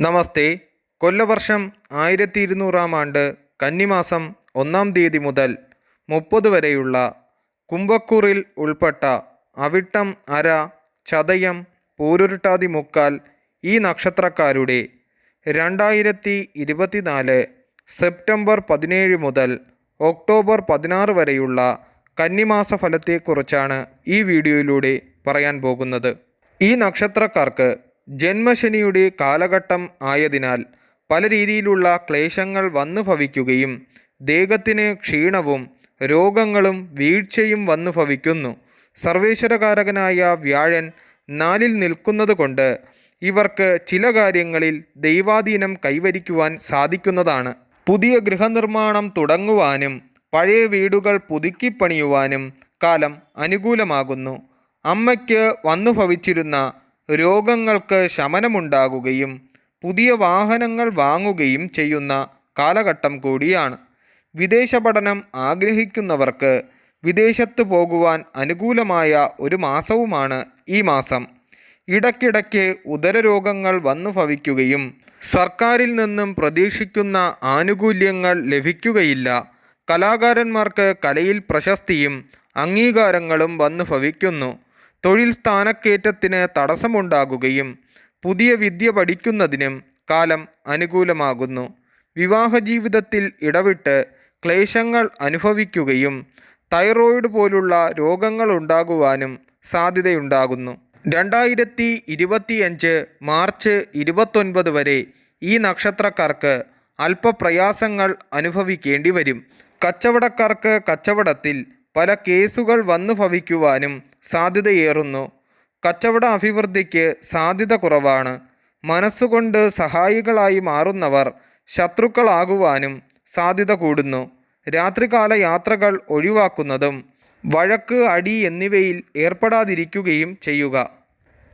നമസ്തേ. കൊല്ലവർഷം ആയിരത്തി ഇരുന്നൂറാം ആണ്ട് കന്നിമാസം ഒന്നാം തീയതി മുതൽ മുപ്പത് വരെയുള്ള കുംഭക്കൂറിൽ ഉൾപ്പെട്ട അവിട്ടം അര ചതയം പൂരുരുട്ടാതി മുക്കാൽ ഈ നക്ഷത്രക്കാരുടെ രണ്ടായിരത്തി ഇരുപത്തിനാല് സെപ്റ്റംബർ പതിനേഴ് മുതൽ ഒക്ടോബർ പതിനാറ് വരെയുള്ള കന്നിമാസ ഫലത്തെക്കുറിച്ചാണ് ഈ വീഡിയോയിലൂടെ പറയാൻ പോകുന്നത്. ഈ നക്ഷത്രക്കാർക്ക് ജന്മശനിയുടെ കാലഘട്ടം ആയതിനാൽ പല രീതിയിലുള്ള ക്ലേശങ്ങൾ വന്നു ഭവിക്കുകയും ദേഹത്തിന് ക്ഷീണവും രോഗങ്ങളും വീഴ്ചയും വന്നു ഭവിക്കുന്നു. സർവേശ്വരകാരകനായ വ്യാഴൻ നാലിൽ നിൽക്കുന്നത് കൊണ്ട് ഇവർക്ക് ചില കാര്യങ്ങളിൽ ദൈവാധീനം കൈവരിക്കുവാൻ സാധിക്കുന്നതാണ്. പുതിയ ഗൃഹനിർമ്മാണം തുടങ്ങുവാനും പഴയ വീടുകൾ പുതുക്കിപ്പണിയുവാനും കാലം അനുകൂലമാകുന്നു. അമ്മയ്ക്ക് വന്നു ഭവിച്ചിരുന്ന രോഗങ്ങൾക്ക് ശമനമുണ്ടാകുകയും പുതിയ വാഹനങ്ങൾ വാങ്ങുകയും ചെയ്യുന്ന കാലഘട്ടം കൂടിയാണ്. വിദേശ പഠനം ആഗ്രഹിക്കുന്നവർക്ക് വിദേശത്ത് പോകുവാൻ അനുകൂലമായ ഒരു മാസവുമാണ് ഈ മാസം. ഇടയ്ക്കിടയ്ക്ക് ഉദരരോഗങ്ങൾ വന്നു ഭവിക്കുകയും സർക്കാരിൽ നിന്നും പ്രതീക്ഷിക്കുന്ന ആനുകൂല്യങ്ങൾ ലഭിക്കുകയില്ല. കലാകാരന്മാർക്ക് കലയിൽ പ്രശസ്തിയും അംഗീകാരങ്ങളും വന്നു ഭവിക്കുന്നു. തൊഴിൽ സ്ഥാനക്കയറ്റത്തിന് തടസ്സമുണ്ടാകുകയും പുതിയ വിദ്യ പഠിക്കുന്നതിനും കാലം അനുകൂലമാകുന്നു. വിവാഹ ജീവിതത്തിൽ ഇടവിട്ട് ക്ലേശങ്ങൾ അനുഭവിക്കുകയും തൈറോയിഡ് പോലുള്ള രോഗങ്ങൾ ഉണ്ടാകുവാനും സാധ്യതയുണ്ടാകുന്നു. രണ്ടായിരത്തി ഇരുപത്തിയഞ്ച് മാർച്ച് ഇരുപത്തൊൻപത് വരെ ഈ നക്ഷത്രക്കാർക്ക് അല്പപ്രയാസങ്ങൾ അനുഭവിക്കേണ്ടി വരും. കച്ചവടക്കാർക്ക് കച്ചവടത്തിൽ പല കേസുകൾ വന്നു ഭവിക്കുവാനും സാധ്യതയേറുന്നു. കച്ചവട അഭിവൃദ്ധിക്ക് സാധ്യത കുറവാണ്. മനസ്സുകൊണ്ട് സഹായികളായി മാറുന്നവർ ശത്രുക്കളാകുവാനും സാധ്യത കൂടുന്നു. രാത്രികാല യാത്രകൾ ഒഴിവാക്കുന്നതും വഴക്ക് അടി എന്നിവയിൽ ഏർപ്പെടാതിരിക്കുകയും ചെയ്യുക.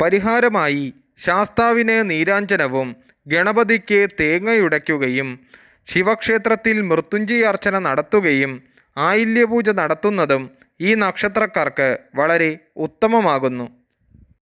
പരിഹാരമായി ശാസ്താവിന് നീരാഞ്ജനവും ഗണപതിക്ക് തേങ്ങയുടയ്ക്കുകയും ശിവക്ഷേത്രത്തിൽ മൃത്യുഞ്ജയാർച്ചന നടത്തുകയും ആയില്യപൂജ നടത്തുന്നതും ഈ നക്ഷത്രക്കാർക്ക് വളരെ ഉത്തമമാകുന്നു.